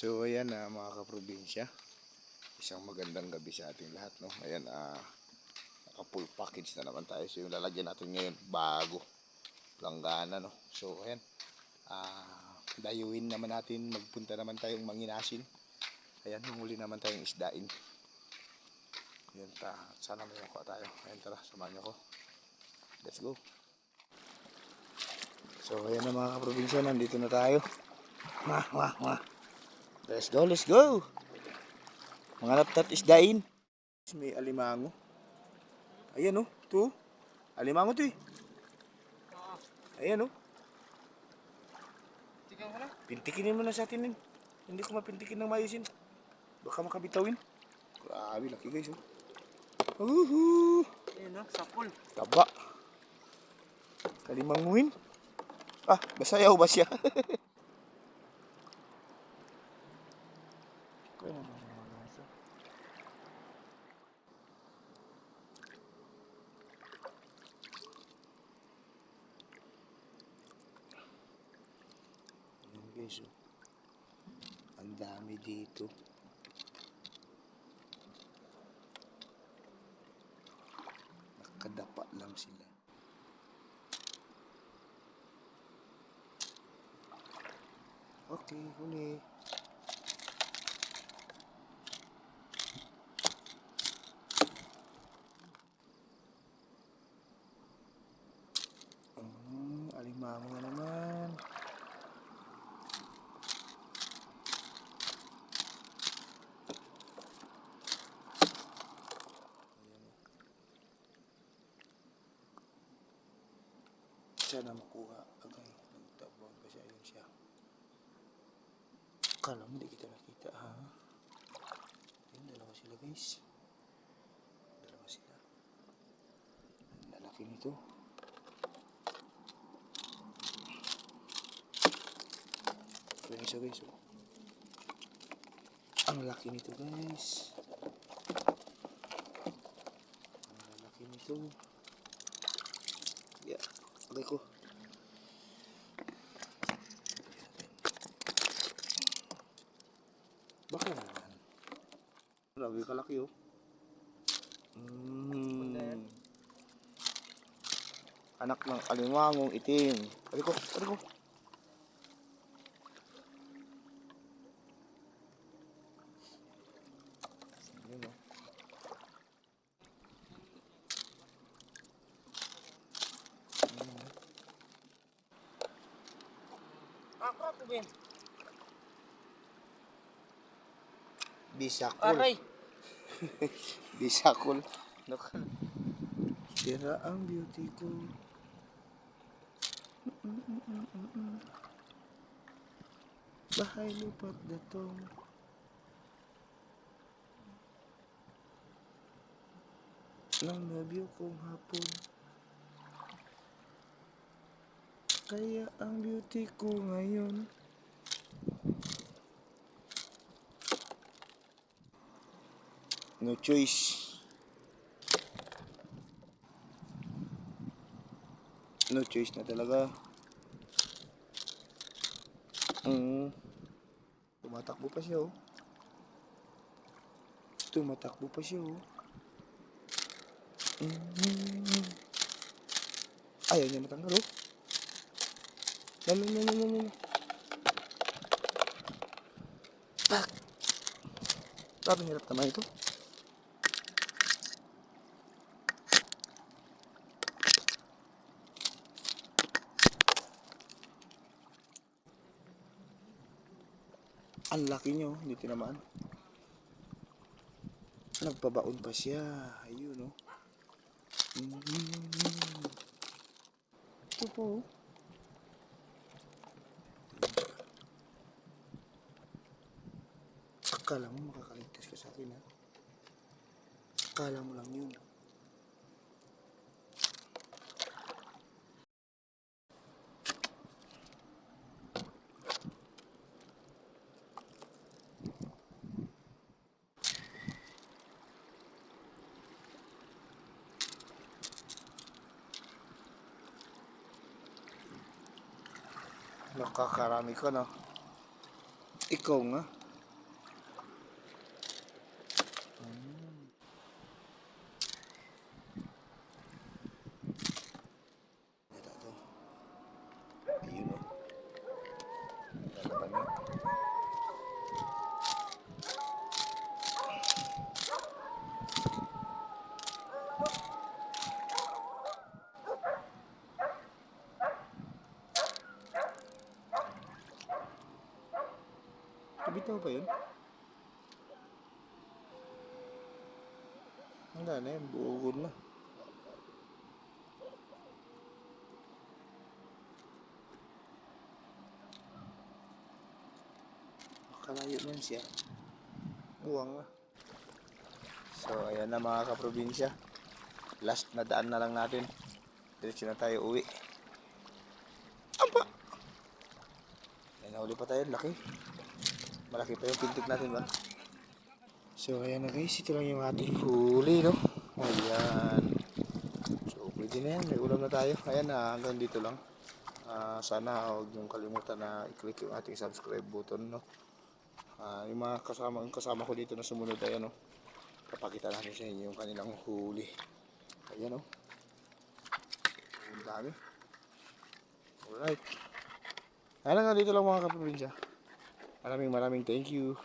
So ayan na mga kaprobinsya. Isang magandang gabi sa ating lahat. No? Ayan, ah naka full package na naman tayo. So yung lalagyan natin ngayon bago. Langgana. No? So ayan. ah dayuin naman natin. Magpunta naman tayong manginasin. Ayan, huli naman tayong isdain. Ayan, ta, sana may makuha tayo. Ayan, tara, samahan ko. Let's go. So, ayan na mga kaprobinsya, nandito na tayo. Wah, wah, wah. Let's go, let's go. Mga laptat isdain. May alimango. Ayan oh, to. Alimango to eh. Ayan oh. Mo na. Pintikin mo na sa atin yun. Hindi ko mapintikin ng mayusin. Baka makabitawin. Grabe, laki guys oh. Uhu. Ayun no, sapul. Taba. Kalimanguin. Ah, basayaw ba siya? Kaya naman mga nasa. Ayan guys. Ang dami dito. Nakadapa lang sila. Okay, huli. Hmm, alimango na naman. Sana makuha. Agay, nagtabang pa siya. Yun siya. Kala mo kita nakita ha? Ayun, dalawa sila guys. Ayun siya guys. Ang laki nito guys. Ang lalaki nito. Yeah. Okay ko. Baka naman. Grabe kalaki oh. Mm. Anak ng alimangong itim. Pari ko, pari ko. Ayun, oh. Ben. Bisakul. Aray. Bisakul. Nak- Sira ang beauty ko. Bahay lupat na to. Nang nabyo kong hapon. Kaya ang beauty ko ngayon. No choice. No choice na talaga. Mm. Tumatakbo pa siya oh. Tumatakbo pa siya oh. Mm. Ayaw niya matanggal oh. Lalo, lalo, lalo, lalo. Pak! Sabi hirap naman ito. Ang laki nyo, hindi tinamaan. Nagpabaon pa siya. Ayun, no? Mm. Ito po. oh. Akala mo makakaligtas ka sa akin, ha? Akala mo lang yun. Nakakarami ka na. Ikaw nga. Ito to. Ayun o. Lalaban yun. Kabitaw ba yun? Wala na yan, buugod na. Makalayo yan siya. Buwang na. So, ayan na mga kaprobinsya. Last na daan na lang natin. Diretso na tayo uwi. Aba! May nahuli pa tayo, laki. Malaki pa yung pintik natin ba? So, ayan na guys. Ito lang yung ating huli, no? Ayan. So, pwede na yan. May ulam na tayo. Ayan na, hanggang dito lang. Ah, sana huwag niyong kalimutan na i-click yung ating subscribe button, no? Ah, yung mga kasama, yung kasama ko dito na sumunod, ayan, no? Papakita natin sa inyo yung kanilang huli. Ayan, no? Ang dami. Alright. Ayan nga dito lang mga kaprobinsya. Maraming maraming thank you.